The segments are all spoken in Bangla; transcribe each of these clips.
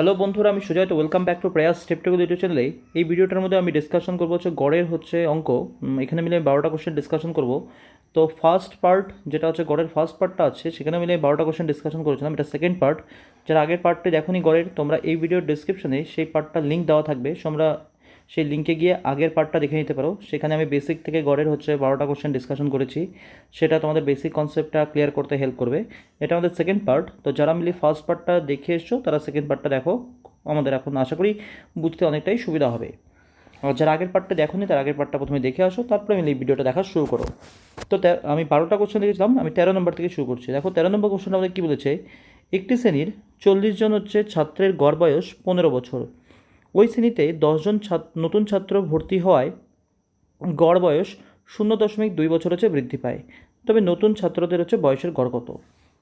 হ্যালো বন্ধুরা, আমি সুজয়, তো welcome back to Prayas step YouTube চ্যানেলে এই ভিডিওটার মধ্যে আমি ডিসকাশন করব হচ্ছে গড়ের হচ্ছে অঙ্ক। এখানে মিলে বারোটা কোশ্চেন ডিসকাশন করব। তো ফার্স্ট পার্ট যেটা হচ্ছে গড়ের ফার্স্ট পার্টটা আছে, সেখানে মিলে বারোটা কোশ্চেন ডিসকাশন করেছিলাম। এটা সেকেন্ড পার্ট যারা আগের পার্টটি দেখোনি গড়ের, তোমরা এই ভিডিওর ডিসক্রিপশনে সেই পার্টটা লিঙ্ক দেওয়া থাকবে। তোমরা সেই লিঙ্কে গিয়ে আগের পার্টটা দেখে নিতে পারো। সেখানে আমি বেসিক থেকে গড়ের হচ্ছে বারোটা কোশ্চেন ডিসকাশন করেছি। সেটা তোমাদের বেসিক কনসেপ্টটা ক্লিয়ার করতে হেল্প করবে। এটা আমাদের সেকেন্ড পার্ট তো যারা মিলি ফার্স্ট পার্টটা দেখে এসছো, তারা সেকেন্ড পার্টটা দেখো। আমাদের এখন আশা করি বুঝতে অনেকটাই সুবিধা হবে। আর যারা আগের পার্টটা দেখোনি, তার আগের পার্টটা প্রথমে দেখে আসো, তারপরে মিলে এই ভিডিওটা দেখা শুরু করো। তো আমি বারোটা কোশ্চেন দেখেছিলাম, আমি তেরো নম্বর থেকে শুরু করছি। দেখো, তেরো নম্বর কোশ্চেন আমাদের কী বলেছে? একটি শ্রেণির চল্লিশ জন হচ্ছে ছাত্রের গড় বয়স পনেরো বছর। ওই শ্রেণীতে দশজন ছাত্র নতুন ছাত্র ভর্তি হওয়ায় গড় বয়স শূন্য দশমিক দুই বছর হচ্ছে বৃদ্ধি পায়। তবে নতুন ছাত্রদের হচ্ছে বয়সের গড় কত?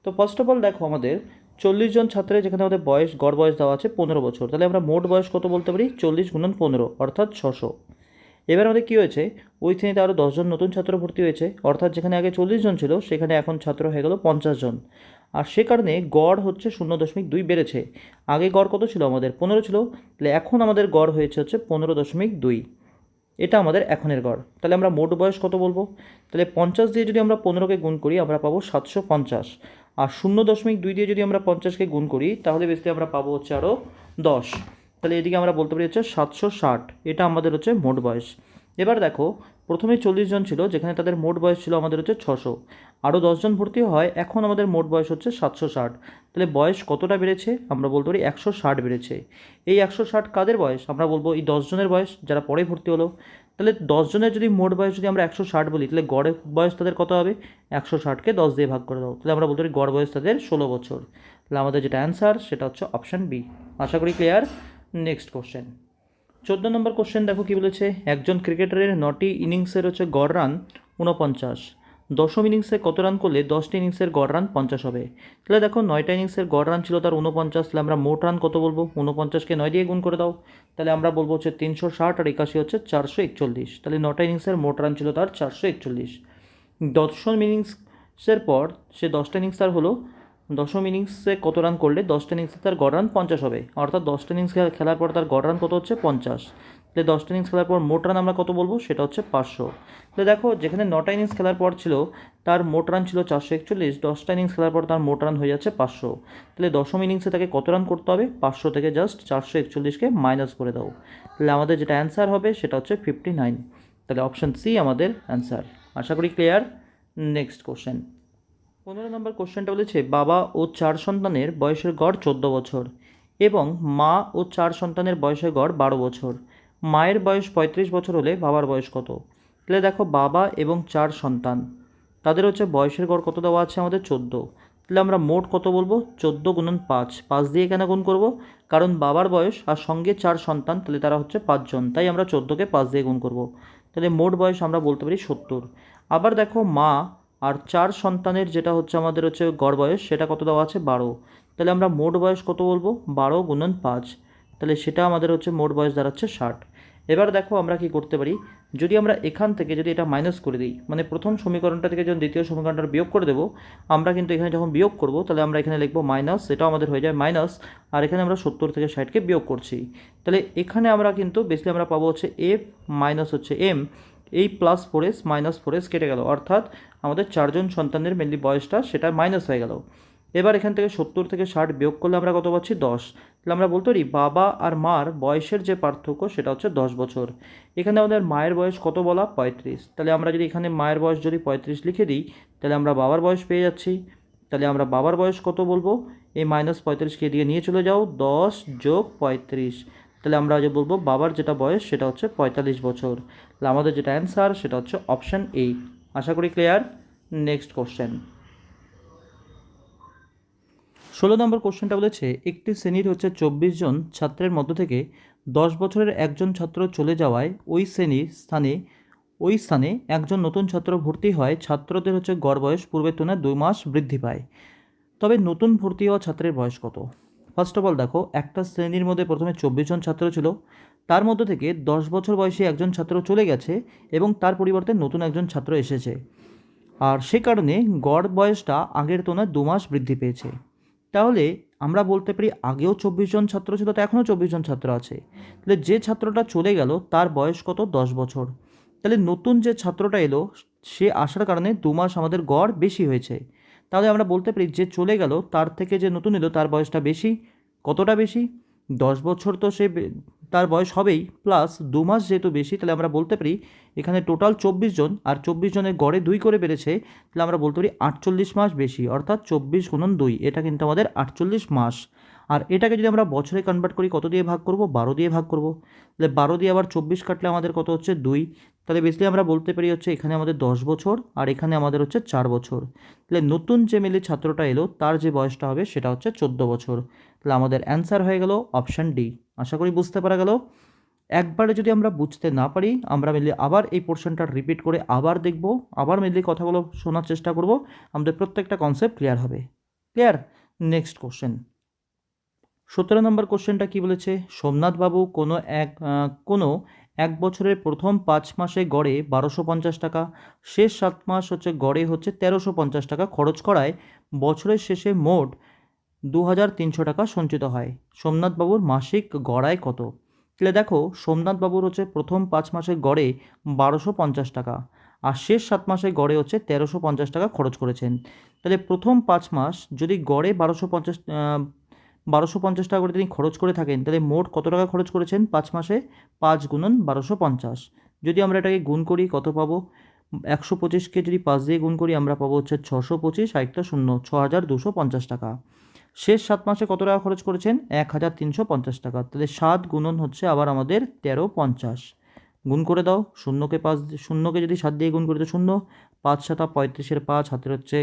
তো ফার্স্ট অফ অল দেখো আমাদের চল্লিশ জন ছাত্রের যেখানে আমাদের বয়স, গড় বয়স দেওয়া আছে পনেরো বছর। তাহলে আমরা মোট বয়স কত বলতে পারি? চল্লিশ গুণন পনেরো, অর্থাৎ ছশো। এবার আমাদের কী হয়েছে? ওই শ্রেণীতে আরও দশজন নতুন ছাত্র ভর্তি হয়েছে, অর্থাৎ যেখানে আগে চল্লিশ জন ছিল, সেখানে এখন ছাত্র হয়ে গেল পঞ্চাশ জন। আর সে কারণে গড় হচ্ছে শূন্য দশমিক দুই বেড়েছে। আগে গড় কত ছিল? আমাদের পনেরো ছিল। তাহলে এখন আমাদের গড় হয়েছে হচ্ছে পনেরো দশমিক দুই। এটা আমাদের এখনের গড়। তাহলে আমরা মোট বয়স কত বলব? তাহলে পঞ্চাশ দিয়ে যদি আমরা পনেরোকে গুণ করি, আমরা পাবো সাতশো পঞ্চাশ। আর শূন্য দশমিক দুই দিয়ে যদি আমরা পঞ্চাশকে গুণ করি, তাহলে বেশি আমরা পাবো হচ্ছে আরও দশ। তাহলে এদিকে আমরা বলতে পারি হচ্ছে সাতশো ষাট। এটা আমাদের হচ্ছে মোট বয়স। এবার দেখো প্রথমে চল্লিশ জন ছিল, যেখানে তাদের মোট বয়স ছিল আমাদের হচ্ছে ছশো। আরও দশজন ভর্তি হয়, এখন আমাদের মোট বয়স হচ্ছে সাতশো ষাট। তাহলে বয়স কতটা বেড়েছে? আমরা বলতে পারি একশো ষাট বেড়েছে। এই একশো ষাট কাদের বয়স? আমরা বলব এই দশজনের বয়স, যারা পরে ভর্তি হলো। তাহলে দশজনের যদি মোট বয়স যদি আমরা একশো ষাট বলি, তাহলে গড়ের বয়স তাদের কত হবে? একশো ষাটকে দশ দিয়ে ভাগ করে দাও। তাহলে আমরা বলতে পারি গড় বয়স তাদের ষোলো বছর। তাহলে আমাদের যেটা অ্যান্সার সেটা হচ্ছে অপশান বি আশা করি ক্লিয়ার নেক্সট কোশ্চেন চোদ্দ নম্বর কোশ্চেন দেখো কি বলেছে? একজন ক্রিকেটারের নটি ইনিংসের হচ্ছে গড় রান উনপঞ্চাশ দশম ইনিংসে কত রান করলে দশটি ইনিংসের গড় রান পঞ্চাশ হবে? তাহলে দেখো নয়টা ইনিংসের গড় রান ছিল তার উনপঞ্চাশ তাহলে আমরা মোট রান কত বলব? উনপঞ্চাশকে নয় দিয়ে গুণ করে দাও। তাহলে আমরা বলব হচ্ছে তিনশো ষাট আর একাশি হচ্ছে চারশো একচল্লিশ। তাহলে নটা ইনিংসের মোট রান ছিল তার চারশো একচল্লিশ। দশম ইনিংসের পর সে দশটা ইনিংস তার হলো দশম ইনিংসে কত রান করলে? দশটা ইনিংসে তার গড় রান পঞ্চাশ হবে। অর্থাৎ দশটা ইনিংস খেলার পর তার গড় রান কত হচ্ছে? পঞ্চাশ। তাহলে দশটা ইনিংস খেলার পর মোট রান আমরা কত বলব? সেটা হচ্ছে পাঁচশো। তাহলে দেখো, যেখানে নটা ইনিংস খেলার পর ছিল, তার মোট রান ছিল চারশো একচল্লিশ। দশটা ইনিংস খেলার পর তার মোট রান হয়ে যাচ্ছে পাঁচশো। তাহলে দশম ইনিংসে তাকে কত রান করতে হবে? পাঁচশো থেকে জাস্ট চারশো একচল্লিশকে মাইনাস করে দাও। তাহলে আমাদের যেটা অ্যান্সার হবে, সেটা হচ্ছে ফিফটি নাইন। তাহলে অপশান সি আমাদের অ্যান্সার। আশা করি ক্লিয়ার। Next question. পনেরো নম্বর কোশ্চেনটা বলেছে, বাবা ও চার সন্তানের বয়সের গড় চোদ্দ বছর এবং মা ও চার সন্তানের বয়সের গড় বারো বছর। মায়ের বয়স পঁয়ত্রিশ বছর হলে বাবার বয়স কত? তাহলে দেখো, বাবা এবং চার সন্তান, তাদের হচ্ছে বয়সের গড় কত দেওয়া আছে আমাদের চোদ্দ। তাহলে আমরা মোট কত বলব? চোদ্দ গুণন পাঁচ। পাঁচ দিয়ে কেন গুণ করব? কারণ বাবার বয়স আর সঙ্গে চার সন্তান, তাহলে তারা হচ্ছে পাঁচজন তাই আমরা চোদ্দোকে পাঁচ দিয়ে গুণ করব। তাহলে মোট বয়স আমরা বলতে পারি সত্তর। আবার দেখো, মা আর চার সন্তানের যেটা হচ্ছে আমাদের হচ্ছে গড় বয়স, সেটা কত দেওয়া আছে? বারো। তাহলে আমরা মোট বয়স কত বলব? বারো গুণন পাঁচ। তাহলে সেটা আমাদের হচ্ছে মোট বয়স দাঁড়াচ্ছে ষাট। এবার দেখো আমরা কি করতে পারি? যদি আমরা এখান থেকে যদি এটা মাইনাস করে দিই মানে প্রথম সমীকরণটা থেকে যখন দ্বিতীয় সমীকরণটা বিয়োগ করে দেবো, আমরা কিন্তু এখানে যখন বিয়োগ করব, তাহলে আমরা এখানে লিখব মাইনাস এটাও আমাদের হয়ে যায় মাইনাস আর এখানে আমরা সত্তর থেকে ষাটকে বিয়োগ করছি। তাহলে এখানে আমরা কিন্তু বেসিক্যালি আমরা পাবো হচ্ছে এফ মাইনাস হচ্ছে এম এই plus four S minus four S কেটে গেল। অর্থাৎ আমাদের চারজন সন্তানের মেনলি বয়সটা সেটা মাইনাস হয়ে গেল। এবার এখান থেকে সত্তর থেকে ষাট বিয়োগ করলে আমরা কত পাচ্ছি? দশ। তাহলে আমরা বলতে পারি, বাবা আর মার বয়সের যে পার্থক্য সেটা হচ্ছে দশ বছর। এখানে আমাদের মায়ের বয়স কত বলা? পঁয়ত্রিশ। তাহলে আমরা যদি এখানে মায়ের বয়স যদি পঁয়ত্রিশ লিখে দিই, তাহলে আমরা বাবার বয়স পেয়ে যাচ্ছি। তাহলে আমরা বাবার বয়স কত বলব? এই মাইনাস পঁয়ত্রিশকে দিয়ে নিয়ে চলে যাও, দশ যোগ পঁয়ত্রিশ। তাহলে আমরা যে বলব বাবার যেটা বয়স সেটা হচ্ছে পঁয়তাল্লিশ বছর। তাহলে আমাদের যেটা অ্যান্সার সেটা হচ্ছে অপশান এইট আশা করি ক্লিয়ার নেক্সট কোশ্চেন ষোলো নম্বর কোশ্চেনটা বলেছে, একটি শ্রেণির হচ্ছে চব্বিশ জন ছাত্রের মধ্য থেকে দশ বছরের একজন ছাত্র চলে যাওয়ায় ওই শ্রেণির স্থানে, ওই স্থানে একজন নতুন ছাত্র ভর্তি হয়, ছাত্রদের হচ্ছে গড় বয়স পূর্বের তুলনায় দুই মাস বৃদ্ধি পায়। তবে নতুন ভর্তি হওয়া ছাত্রের বয়স কত? ফার্স্ট অফ অল দেখো, একটা শ্রেণির মধ্যে প্রথমে চব্বিশ জন ছাত্র ছিল। তার মধ্য থেকে দশ বছর বয়সী একজন ছাত্র চলে গেছে এবং তার পরিবর্তে নতুন একজন ছাত্র এসেছে। আর সে কারণে গড় বয়সটা আগের তুলনায় দু মাস বৃদ্ধি পেয়েছে। তাহলে আমরা বলতে পারি আগেও চব্বিশ জন ছাত্র ছিল, তো এখনও চব্বিশ জন ছাত্র আছে। তাহলে যে ছাত্রটা চলে গেল, তার বয়স কত? দশ বছর। তাহলে নতুন যে ছাত্রটা এলো, সে আসার কারণে দু মাস আমাদের গড় বেশি হয়েছে। তাহলে আমরা বলতে পারি যে চলে গেল, তার থেকে যে নতুন এলো, তার বয়সটা বেশি? কতটা বেশি? দশ বছর তো সে তার বয়স হবেই প্লাস দু মাস যেহেতু বেশি, তাহলে আমরা বলতে পারি এখানে টোটাল চব্বিশ জন, আর চব্বিশ জনের গড়ে দুই করে বেড়েছে, তাহলে আমরা বলতে পারি আটচল্লিশ মাস বেশি, অর্থাৎ চব্বিশ গুণন দুই, এটা কিন্তু আমাদের আটচল্লিশ মাস। আর এটাকে যদি আমরা বছরে কনভার্ট করি, কত দিয়ে ভাগ করব? বারো দিয়ে ভাগ করব। তাহলে বারো দিয়ে আবার চব্বিশ কাটলে আমাদের কত হচ্ছে? দুই। তাহলে বেসলি আমরা বলতে পারি হচ্ছে, এখানে আমাদের দশ বছর আর এখানে আমাদের হচ্ছে চার বছর। তাহলে নতুন যে মেলে ছাত্রটা এলো, তার যে বয়সটা হবে, সেটা হচ্ছে চোদ্দ বছর। তাহলে আমাদের অ্যান্সার হয়ে গেল অপশান ডি আশা করি বুঝতে পারা গেল। একবারে যদি আমরা বুঝতে না পারি, আমরা মিলে আবার এই পোর্শনটা রিপিট করে আবার দেখব, আবার মিলে কথাগুলো শোনার চেষ্টা করব, আমাদের প্রত্যেকটা কনসেপ্ট ক্লিয়ার হবে। ক্লিয়ার নেক্সট কোশ্চেন সতেরো নম্বর কোশ্চেনটা কি বলেছে? সোমনাথবাবু কোনো এক কোনো এক বছরের প্রথম পাঁচ মাসে গড়ে বারোশো পঞ্চাশ টাকা, শেষ সাত মাস হচ্ছে গড়ে হচ্ছে তেরোশো পঞ্চাশ টাকা খরচ করায় বছরের শেষে মোট দু হাজার তিনশো টাকা সঞ্চিত হয়। সোমনাথবাবুর মাসিক গড়ায় কত? তাহলে দেখো, সোমনাথবাবুর হচ্ছে প্রথম পাঁচ মাসে গড়ে বারোশো পঞ্চাশ টাকা, আর শেষ সাত মাসে গড়ে হচ্ছে তেরোশো পঞ্চাশ টাকা খরচ করেছেন। তাহলে প্রথম পাঁচ মাস যদি গড়ে বারোশো পঞ্চাশ বারোশো পঞ্চাশ টাকা করে তিনি খরচ করে থাকেন, তাহলে মোট কত টাকা খরচ করেছেন? পাঁচ মাসে পাঁচ গুণন বারোশো পঞ্চাশ। যদি আমরা এটাকে গুণ করি, কত পাবো? একশো পঁচিশকে যদি পাঁচ দিয়ে গুণ করি, আমরা পাবো হচ্ছে ছশো পঁচিশ আর একটা শূন্য ছ হাজার দুশো পঞ্চাশ টাকা। শেষ সাত মাসে কত টাকা খরচ করেছেন? এক হাজার তিনশো পঞ্চাশ টাকা। তাহলে সাত গুণন হচ্ছে আবার আমাদের তেরো পঞ্চাশ। গুণ করে দাও, শূন্যকে পাঁচ শূন্যকে যদি সাত দিয়ে গুণ করি, তো শূন্য। পাঁচ সাতা পঁয়ত্রিশের পাঁচ, হাতের হচ্ছে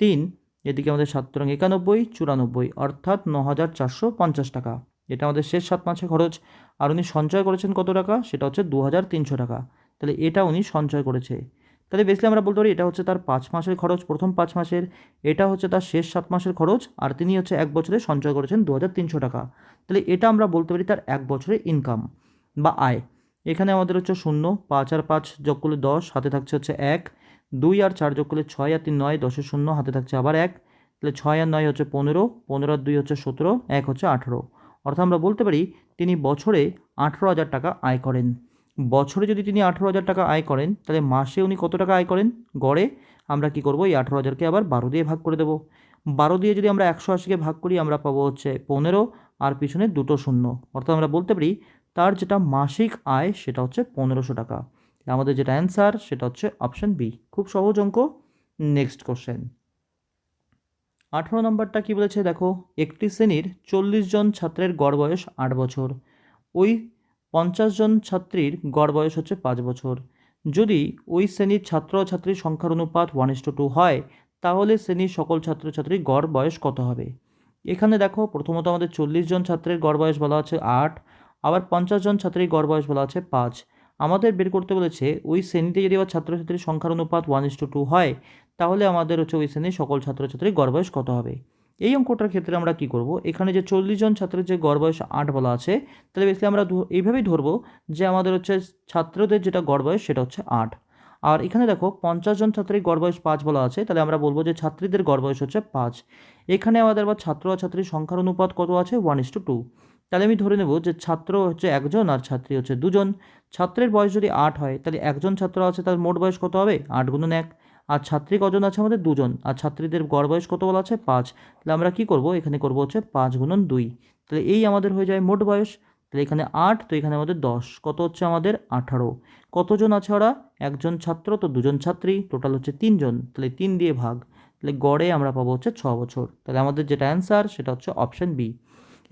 তিন। এদিকে আমাদের সাত রং একানব্বই, চুরানব্বই, অর্থাৎ ন হাজার চারশো পঞ্চাশ টাকা। এটা আমাদের শেষ সাত মাসে খরচ। আর উনি সঞ্চয় করেছেন কত টাকা? সেটা হচ্ছে দু হাজার তিনশো টাকা। তাহলে এটা উনি সঞ্চয় করেছে। তাহলে বেসলি আমরা বলতে পারি এটা হচ্ছে তার পাঁচ মাসের খরচ, প্রথম পাঁচ মাসের। এটা হচ্ছে তার শেষ সাত মাসের খরচ। আর তিনি হচ্ছে এক বছরে সঞ্চয় করেছেন দু হাজার তিনশো টাকা। তাহলে এটা আমরা বলতে পারি তার এক বছরের ইনকাম বা আয়। এখানে আমাদের হচ্ছে শূন্য, পাঁচ আর পাঁচ যোগ করলে দশ, হাতে থাকছে হচ্ছে এক। দুই আর চার যোগ করলে ছয় আর তিন নয় দশের শূন্য, হাতে থাকছে আবার এক। তাহলে ছয় আর নয় হচ্ছে পনেরো পনেরো আর দুই হচ্ছে সতেরো, এক হচ্ছে আঠেরো। অর্থাৎ আমরা বলতে পারি তিনি বছরে আঠেরো হাজার টাকা আয় করেন। বছরে যদি তিনি আঠেরো হাজার টাকা আয় করেন, তাহলে মাসে উনি কত টাকা আয় করেন? গড়ে আমরা কি করব? এই আঠেরো হাজারকে আবার বারো দিয়ে ভাগ করে দেবো। বারো দিয়ে যদি আমরা একশো আশিকে ভাগ করি, আমরা পাবো হচ্ছে পনেরো, আর পিছনে দুটো শূন্য। অর্থাৎ আমরা বলতে পারি তার যেটা মাসিক আয়, সেটা হচ্ছে পনেরোশো টাকা। আমাদের যেটা অ্যান্সার সেটা হচ্ছে অপশান বি খুব সহজ অঙ্ক। নেক্সট কোশ্চেন আঠেরো নম্বরটা কি বলেছে দেখো? একটি শ্রেণির চল্লিশ জন ছাত্রের গড় বয়স আট বছর। ওই পঞ্চাশ জন ছাত্রীর গড় বয়স হচ্ছে পাঁচ বছর। যদি ওই শ্রেণির ছাত্র ছাত্রীর সংখ্যার অনুপাত ওয়ান ইস টু হয়, তাহলে শ্রেণির সকল ছাত্রছাত্রীর গড় বয়স কত হবে? এখানে দেখো, প্রথমত আমাদের চল্লিশ জন ছাত্রের গড় বয়স বলা আছে আট, আবার পঞ্চাশ জন ছাত্রীর গড় বয়স বলা আছে পাঁচ। আমাদের বের করতে বলেছে, ওই শ্রেণীতে যদি আবার ছাত্রছাত্রীর সংখ্যার অনুপাত ওয়ান ইস টু হয়, তাহলে আমাদের হচ্ছে ওই শ্রেণির সকল ছাত্রছাত্রীর গড় বয়স কত হবে? এই অঙ্কটার ক্ষেত্রে আমরা কি করব? এখানে যে চল্লিশ জন ছাত্রের যে গড় বয়স আট বলা আছে, তাহলে বেসিক্যালি আমরা এইভাবেই ধরবো যে আমাদের হচ্ছে ছাত্রদের যেটা গড় বয়স সেটা হচ্ছে আট। আর এখানে দেখো, পঞ্চাশ জন ছাত্রীর গড় বয়স পাঁচ বলা আছে, তাহলে আমরা বলব যে ছাত্রীদের গড় বয়স হচ্ছে পাঁচ। এখানে আমাদের আবার ছাত্র আর ছাত্রীর সংখ্যার অনুপাত কত আছে? ওয়ান ইস টু টু তাহলে আমি ধরে নেব যে ছাত্র হচ্ছে একজন আর ছাত্রী হচ্ছে দুজন। ছাত্রের বয়স যদি আট হয়, তাহলে একজন ছাত্র আছে তার মোট বয়স কত হবে? আট গুণন এক। আর ছাত্রী কজন আছে আমাদের? দুজন। আর ছাত্রীদের গড় বয়স কত বলা আছে? পাঁচ। তাহলে আমরা কি করব? এখানে করব হচ্ছে পাঁচ গুণন দুই। তাহলে এই আমাদের হয়ে যায় মোট বয়স। তাহলে এখানে আট, তো এখানে আমাদের দশ। কত হচ্ছে আমাদের? আঠারো। কতজন আছে ওরা? একজন ছাত্র, তো দুজন ছাত্রী। টোটাল হচ্ছে তিনজন। তাহলে তিন দিয়ে ভাগ। তাহলে গড়ে আমরা পাবো হচ্ছে ছ বছর। তাহলে আমাদের যেটা অ্যান্সার সেটা হচ্ছে অপশান বি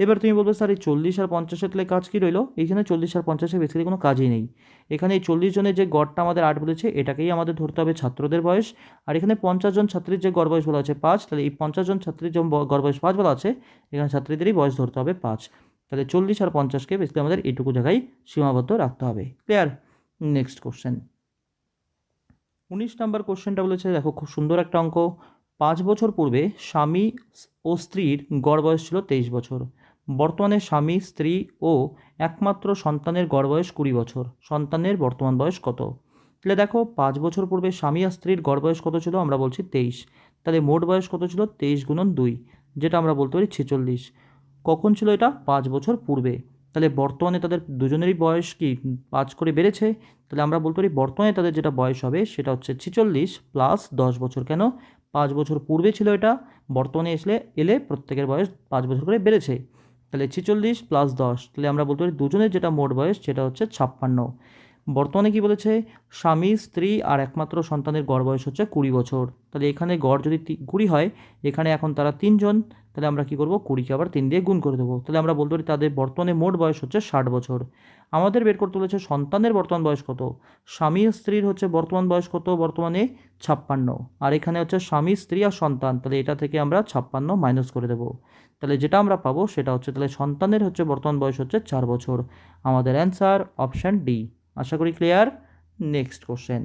এবার তুমি বলবে, স্যার, এই চল্লিশ আর পঞ্চাশের তাহলে কাজ কী রইল? এইখানে চল্লিশ আর পঞ্চাশের বেসিক্যালি কোনো কাজই নেই। এখানে এই চল্লিশ জনের যে গড়টা আমাদের আট বলেছে, এটাকেই আমাদের ধরতে হবে ছাত্রদের বয়স। আর এখানে পঞ্চাশ জন ছাত্রীর যে গড় বয়স বলা আছে, পাঁচ, তাহলে এই পঞ্চাশ জন ছাত্রীর যে গড় বয়স পাঁচ বলা আছে, এখানে ছাত্রীদেরই বয়স ধরতে হবে পাঁচ। তাহলে চল্লিশ আর পঞ্চাশকে বেসিক্যালি আমাদের এইটুকু জায়গায় সীমাবদ্ধ রাখতে হবে। ক্লিয়ার? Next question. উনিশ নাম্বার কোশ্চেনটা বলেছে, দেখো, খুব সুন্দর একটা অঙ্ক। পাঁচ বছর পূর্বে স্বামী ও স্ত্রীর গড় বয়স ছিল তেইশ বছর। বর্তমানে স্বামী, স্ত্রী ও একমাত্র সন্তানের গড় বয়স কুড়ি বছর। সন্তানের বর্তমান বয়স কত? তাহলে দেখো, পাঁচ বছর পূর্বে স্বামী আর স্ত্রীর গড় বয়স কত ছিল? আমরা বলছি তেইশ। তাহলে মোট বয়স কত ছিল? তেইশ গুণন দুই, যেটা আমরা বলতে পারি ছেচল্লিশ। কখন ছিল এটা? পাঁচ বছর পূর্বে। তাহলে বর্তমানে তাদের দুজনেরই বয়স কি? পাঁচ করে বেড়েছে। তাহলে আমরা বলতে পারি বর্তমানে তাদের যেটা বয়স হবে, সেটা হচ্ছে ছেচল্লিশ প্লাস দশ বছর। কেন? পাঁচ বছর পূর্বে ছিল এটা, বর্তমানে এসলে, এলে প্রত্যেকের বয়স পাঁচ বছর করে বেড়েছে। তাহলে ছেচল্লিশ প্লাস দশ, তাহলে আমরা বলতে পারি দুজনের যেটা মোট বয়স সেটা হচ্ছে ছাপ্পান্ন। বর্তমানে কি বলেছে? স্বামী, স্ত্রী আর একমাত্র সন্তানের গড় বয়স হচ্ছে কুড়ি বছর। তাহলে এখানে গড় যদি কুড়ি হয়, এখানে এখন তারা তিনজন, তাহলে আমরা কি করব? কুড়িকে আবার তিন দিয়ে গুণ করে দেবো। তাহলে আমরা বলতে পারি তাদের বর্তমানে মোট বয়স হচ্ছে ষাট বছর। আমাদের বের করতে বলেছে সন্তানের বর্তমান বয়স কত? স্বামী, স্ত্রীর হচ্ছে বর্তমান বয়স কত? বর্তমানে ছাপ্পান্ন। আর এখানে হচ্ছে স্বামী, স্ত্রী আর সন্তান, তাহলে এটা থেকে আমরা ছাপ্পান্ন মাইনাস করে দেবো। তাহলে যেটা আমরা পাবো সেটা হচ্ছে, তাহলে সন্তানের হচ্ছে বর্তমান বয়স হচ্ছে চার বছর। আমাদের অ্যান্সার অপশান ডি আশা করি ক্লিয়ার নেক্সট কোশ্চেন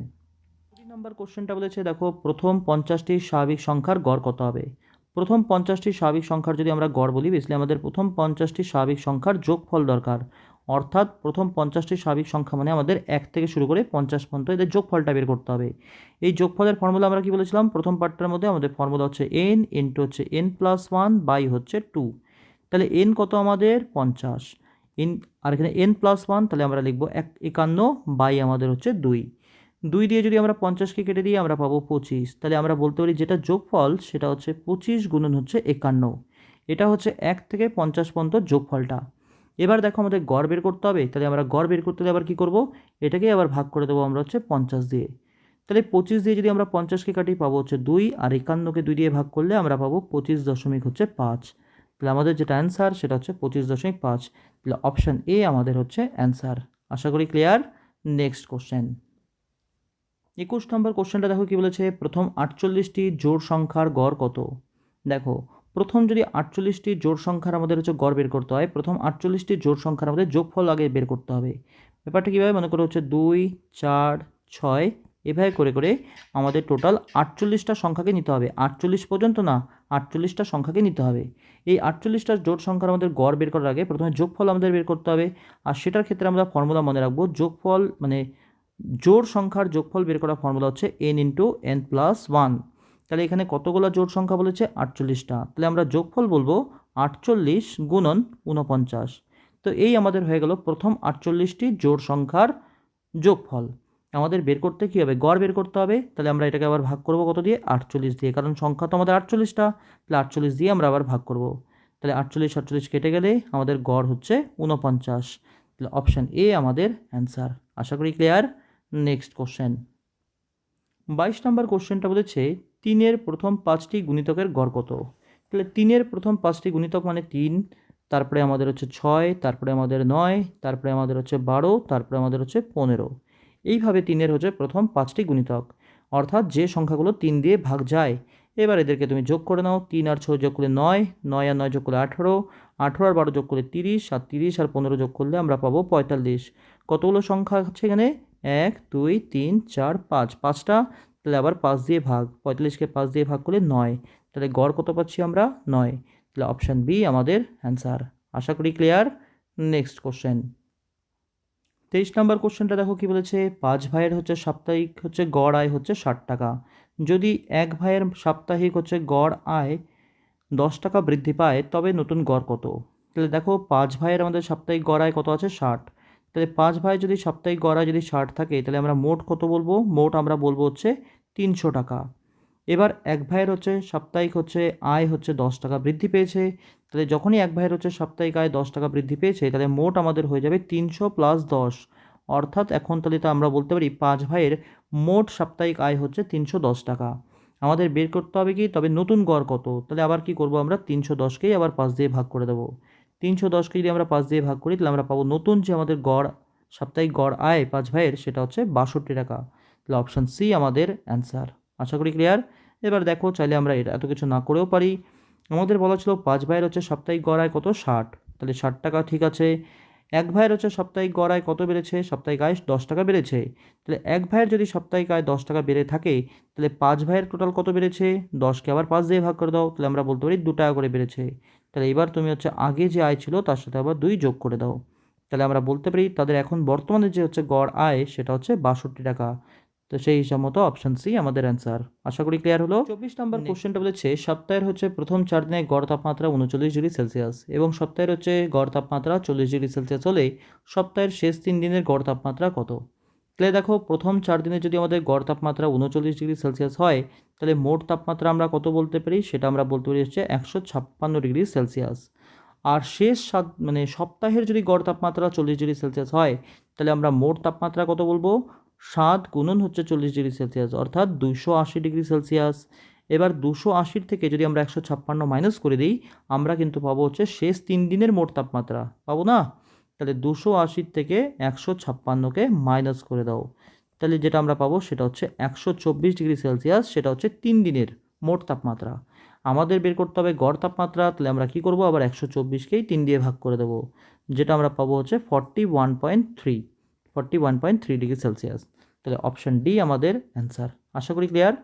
তিন নম্বর কোশ্চেনটা বলেছে, দেখো, প্রথম পঞ্চাশটি স্বাভাবিক সংখ্যার গড় কত হবে? প্রথম পঞ্চাশটি স্বাভাবিক সংখ্যার যদি আমরা গড় বলি বেসলে আমাদের প্রথম পঞ্চাশটি স্বাভাবিক সংখ্যার যোগফল দরকার। অর্থাৎ প্রথম পঞ্চাশটি স্বাভাবিক সংখ্যা মানে আমাদের এক থেকে শুরু করে পঞ্চাশ পর্যন্ত এদের যোগফলটা বের করতে হবে। এই যোগফলের ফর্মুলা আমরা কি বলেছিলাম? প্রথম পার্টটার মধ্যে আমাদের ফর্মুলা হচ্ছে এন ইন্টু হচ্ছে এন প্লাস ওয়ান বাই হচ্ছে টু তাহলে এন কত আমাদের? পঞ্চাশ। এন আর এখানে এন প্লাস ওয়ান তাহলে আমরা লিখব এক, একান্ন বাই আমাদের হচ্ছে দুই। দুই দিয়ে যদি আমরা পঞ্চাশকে কেটে দিই, আমরা পাবো পঁচিশ। তাহলে আমরা বলতে পারি যেটা যোগফল, সেটা হচ্ছে পঁচিশ গুণন হচ্ছে একান্ন। এটা হচ্ছে এক থেকে পঞ্চাশ পর্যন্ত যোগফলটা। এবার দেখো আমাদের গড় বের করতে হবে, তাহলে আমরা গড় বের করতে হলে আবার কী করব? এটাকে আবার ভাগ করে দেবো আমরা হচ্ছে পঞ্চাশ দিয়ে। তাহলে পঁচিশ দিয়ে যদি আমরা পঞ্চাশকে কাটি পাবো হচ্ছে দুই, আর একান্নকে দুই দিয়ে ভাগ করলে আমরা পাবো পঁচিশ দশমিক হচ্ছে পাঁচ। তাহলে আমাদের যেটা অ্যান্সার সেটা হচ্ছে পঁচিশ দশমিক পাঁচ। তাহলে অপশান এ আমাদের হচ্ছে অ্যান্সার আশা করি ক্লিয়ার নেক্সট কোশ্চেন একুশ নম্বর কোশ্চেনটা দেখো কি বলেছে? প্রথম আটচল্লিশটি জোড় সংখ্যার গড় কত? দেখো প্রথম যদি আটচল্লিশটি জোড় সংখ্যার আমাদের হচ্ছে গড় বের করতে হয়, প্রথম আটচল্লিশটি জোড় সংখ্যার আমাদের যোগফল আগে বের করতে হবে। ব্যাপারটা কীভাবে? মনে করো হচ্ছে দুই, চার, ছয়, এভাবে করে করে আমাদের টোটাল আটচল্লিশটা সংখ্যাকে নিতে হবে। আটচল্লিশ পর্যন্ত না, আটচল্লিশটা সংখ্যাকে নিতে হবে। এই আটচল্লিশটা জোড় সংখ্যার আমাদের গড় বের করার আগে প্রথমে যোগফল আমাদের বের করতে হবে। আর সেটার ক্ষেত্রে আমরা ফর্মুলা মনে রাখব। যোগফল মানে জোড় সংখ্যার যোগফল বের করার ফর্মুলা হচ্ছে N into N plus one তাহলে এখানে কতগুলো জোড় সংখ্যা বলেছে? আটচল্লিশটা। তাহলে আমরা যোগফল বলব আটচল্লিশ গুণন উনপঞ্চাশ তো এই আমাদের হয়ে গেল প্রথম আটচল্লিশটি জোড় সংখ্যার যোগফল। আমাদের বের করতে কী হবে? গড় বের করতে হবে। তাহলে আমরা এটাকে আবার ভাগ করব কত দিয়ে? আটচল্লিশ দিয়ে। কারণ সংখ্যা তো আমাদের আটচল্লিশটা। তাহলে আটচল্লিশ দিয়ে আমরা আবার ভাগ করব। তাহলে আটচল্লিশ আটচল্লিশ কেটে গেলে আমাদের গড় হচ্ছে উনপঞ্চাশ তাহলে অপশান এ আমাদের অ্যান্সার আশা করি ক্লিয়ার নেক্সট কোশ্চেন বাইশ নম্বর কোশ্চেনটা বলেছে তিনের প্রথম পাঁচটি গুণিতকের গড় কত? তাহলে তিনের প্রথম পাঁচটি গুণিতক মানে তিন, তারপরে আমাদের হচ্ছে ছয়, তারপরে আমাদের নয়, তারপরে আমাদের হচ্ছে বারো, তারপরে আমাদের হচ্ছে পনেরো। এইভাবে তিনের হচ্ছে প্রথম পাঁচটি গুণিতক। অর্থাৎ যে সংখ্যাগুলো তিন দিয়ে ভাগ যায়, এবার এদেরকে তুমি যোগ করে নাও। তিন আর ছয় যোগ করলে নয় নয় আর নয় যোগ করলে আঠেরো আঠেরো আর বারো যোগ করলে তিরিশ, আর তিরিশ আর পনেরো যোগ করলে আমরা পাবো পঁয়তাল্লিশ। কতগুলো সংখ্যা আছে এখানে? এক, দুই, তিন, চার, পাঁচ। পাঁচটা তাহলে আবার পাঁচ দিয়ে ভাগ পঁয়তাল্লিশকে পাঁচ দিয়ে ভাগ করলে নয়। তাহলে গড় কত পাচ্ছি আমরা? নয়। তাহলে অপশান বি আমাদের অ্যান্সার আশা করি ক্লিয়ার নেক্সট কোশ্চেন তেইশ নম্বর কোশ্চেনটা দেখো কি বলেছে? পাঁচ ভাইয়ের হচ্ছে সাপ্তাহিক হচ্ছে গড় আয় হচ্ছে ষাট টাকা। যদি এক ভাইয়ের সাপ্তাহিক হচ্ছে গড় আয় দশ টাকা বৃদ্ধি পায়, তবে নতুন গড় কত? তাহলে দেখো পাঁচ ভাইয়ের আমাদের সাপ্তাহিক গড় আয় কত আছে? ষাট। তাহলে পাঁচ ভাই যদি সাপ্তাহিক গড় আয় যদি ষাট থাকে, তাহলে আমরা মোট কত বলব? মোট আমরা বলব হচ্ছে তিনশো টাকা। এবার এক ভাইয়ের হচ্ছে সাপ্তাহিক হচ্ছে আয় হচ্ছে দশ টাকা বৃদ্ধি পেয়েছে। তাহলে যখনই এক ভাইয়ের হচ্ছে সাপ্তাহিক আয় দশ টাকা বৃদ্ধি পেয়েছে, তাহলে মোট আমাদের হয়ে যাবে তিনশো প্লাস দশ। অর্থাৎ এখন তাহলে তো আমরা বলতে পারি পাঁচ ভাইয়ের মোট সাপ্তাহিক আয় হচ্ছে তিনশো দশ টাকা। আমাদের বের করতে হবে কি? তবে নতুন গড় কত? তাহলে আবার কি করব আমরা? তিনশো দশকেই আবার পাঁচ দিয়ে ভাগ করে দেবো। তিনশো দশকে যদি আমরা পাঁচ দিয়ে ভাগ করি, তাহলে আমরা পাবো নতুন যে আমাদের গড়, সাপ্তাহিক গড় আয় পাঁচ ভাইয়ের, সেটা হচ্ছে বাষট্টি টাকা। তাহলে অপশান সি আমাদের অ্যান্সার। আশা করি ক্লিয়ার? এবার দেখো, চাইলে আমরা এত কিছু না করেও পারি। আমাদের বলা ছিল পাঁচ ভাইয়ের হচ্ছে সাপ্তাহিক গড়ায় কত? ষাট। তাহলে ষাট টাকা ঠিক আছে। এক ভাইয়ের হচ্ছে সাপ্তাহিক গড় আয় কত বেড়েছে? সাপ্তাহিক আয় দশ টাকা বেড়েছে। তাহলে এক ভাইয়ের যদি সাপ্তাহিক আয় দশ টাকা বেড়ে থাকে, তাহলে পাঁচ ভাইয়ের টোটাল কত বেড়েছে? দশকে আবার পাঁচ দিয়ে ভাগ করে দাও, তাহলে আমরা বলতে পারি দু টাকা করে বেড়েছে। তাহলে এবার তুমি হচ্ছে আগে যে আয় ছিল, তার সাথে আবার দুই যোগ করে দাও। তাহলে আমরা বলতে পারি তাদের এখন বর্তমানে যে হচ্ছে গড় আয়, সেটা হচ্ছে বাষট্টি টাকা। তো সেই হিসাব মতো অপশান সি আমাদের অ্যান্সার আশা করি ক্লিয়ার হলো? চব্বিশ নম্বর কোশ্চেনটা বলেছে সপ্তাহের হচ্ছে প্রথম চার দিনে গড় তাপমাত্রা উনচল্লিশ ডিগ্রি সেলসিয়াস এবং সপ্তাহের হচ্ছে গড় তাপমাত্রা চল্লিশ ডিগ্রি সেলসিয়াস হলে সপ্তাহের শেষ তিন দিনের গড় তাপমাত্রা কত? তাহলে দেখো প্রথম চার দিনে যদি আমাদের গড় তাপমাত্রা উনচল্লিশ ডিগ্রি সেলসিয়াস হয় তাহলে মোট তাপমাত্রা আমরা কত বলতে পারি? সেটা আমরা বলতে পারি হচ্ছে একশো ছাপ্পান্ন ডিগ্রি সেলসিয়াস। আর শেষ সাত মানে সপ্তাহের যদি গড় তাপমাত্রা চল্লিশ ডিগ্রি সেলসিয়াস হয় তাহলে আমরা মোট তাপমাত্রা কত বলব? সাত গুণন হচ্ছে চল্লিশ ডিগ্রি সেলসিয়াস, অর্থাৎ দুশো আশি ডিগ্রি সেলসিয়াস। এবার দুশো আশির থেকে যদি আমরা একশো ছাপ্পান্ন মাইনাস করে দিই, আমরা কিন্তু পাবো হচ্ছে শেষ তিন দিনের মোট তাপমাত্রা। পাবো না? তাহলে দুশো আশির থেকে একশো ছাপ্পান্নকে মাইনাস করে দাও। তাহলে যেটা আমরা পাবো সেটা হচ্ছে একশো চব্বিশ ডিগ্রি সেলসিয়াস, সেটা হচ্ছে তিন দিনের মোট তাপমাত্রা। আমাদের বের করতে হবে গড় তাপমাত্রা, তাহলে আমরা কী করব? আবার একশো চব্বিশকেই তিন দিয়ে ভাগ করে দেবো। যেটা আমরা পাবো হচ্ছে forty one point three, forty one point three degree Celsius. তাহলে অপশান ডি আমাদের অ্যান্সার আশা করি ক্লিয়ার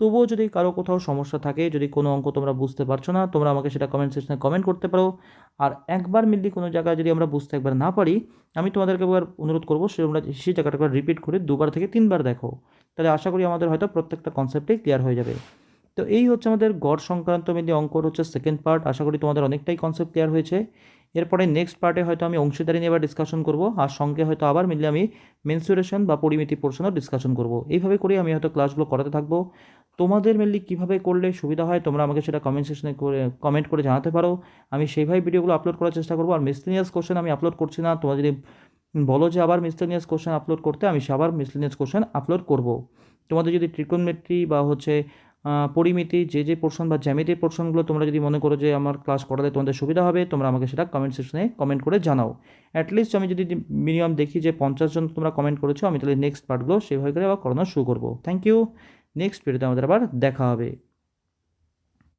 তবুও যদি কারও কোথাও সমস্যা থাকে, যদি কোনো অঙ্ক তোমরা বুঝতে পারছ না, তোমরা আমাকে সেটা কমেন্ট সেকশনে কমেন্ট করতে পারো। আর একবার মিললি কোনো জায়গায় যদি আমরা বুঝতে একবার না পারি, আমি তোমাদেরকে একবার অনুরোধ করব সে তোমরা সেই জায়গাটা রিপিট করে দুবার থেকে তিনবার দেখো। তাহলে আশা করি আমাদের হয়তো প্রত্যেকটা কনসেপ্টেই ক্লিয়ার হয়ে যাবে। তো এই হচ্ছে আমাদের গড় সংক্রান্ত মিলিয়ে অঙ্কর হচ্ছে সেকেন্ড পার্ট আশা করি তোমাদের অনেকটাই কনসেপ্ট ক্লিয়ার হয়েছে। এরপরে নেক্সট পার্টে হয়তো আমি অংশীদারি নিয়ে ডিসকাশন করব, আর সঙ্গে হয়তো আবার মিললে আমি মেনসুরেশন বা পরিমিতি পোর্শনও ডিসকাশন করব। এইভাবে করে আমি হয়তো ক্লাসগুলো করাতে থাকব। তোমাদের মেনলি কীভাবে করলে সুবিধা হয়, তোমরা আমাকে সেটা কমেন্ট সেকশনে করে কমেন্ট করে জানাতে পারো। আমি সেইভাবে ভিডিওগুলো আপলোড করার চেষ্টা করব, আর মিসলিনিয়াস কোশ্চেন আমি আপলোড করছি না। তোমরা যদি বলো যে আবার মিসলিনিয়াস কোশ্চেন আপলোড করতে, আমি সে আবার মিসলিনিয়াস কোশ্চেন আপলোড করব। তোমাদের যদি ট্রিকোনমেট্রি বা হচ্ছে পরিমিতি, যে যে পোর্শন বা জ্যামিতির পোর্শনগুলো তোমরা যদি মনে করো যে আমার ক্লাস করালে তোমাদের সুবিধা হবে, তোমরা আমাকে সেটা কমেন্ট সেকশনে কমেন্ট করে জানাও। অ্যাটলিস্ট আমি যদি মিনিমাম দেখি যে পঞ্চাশ জন তোমরা কমেন্ট করেছ, আমি তাহলে নেক্সট পার্টগুলো সেভাবে করে আবার করানো শুরু করব। থ্যাংক ইউ নেক্সট ভিডিওতে আমাদের আবার দেখা হবে।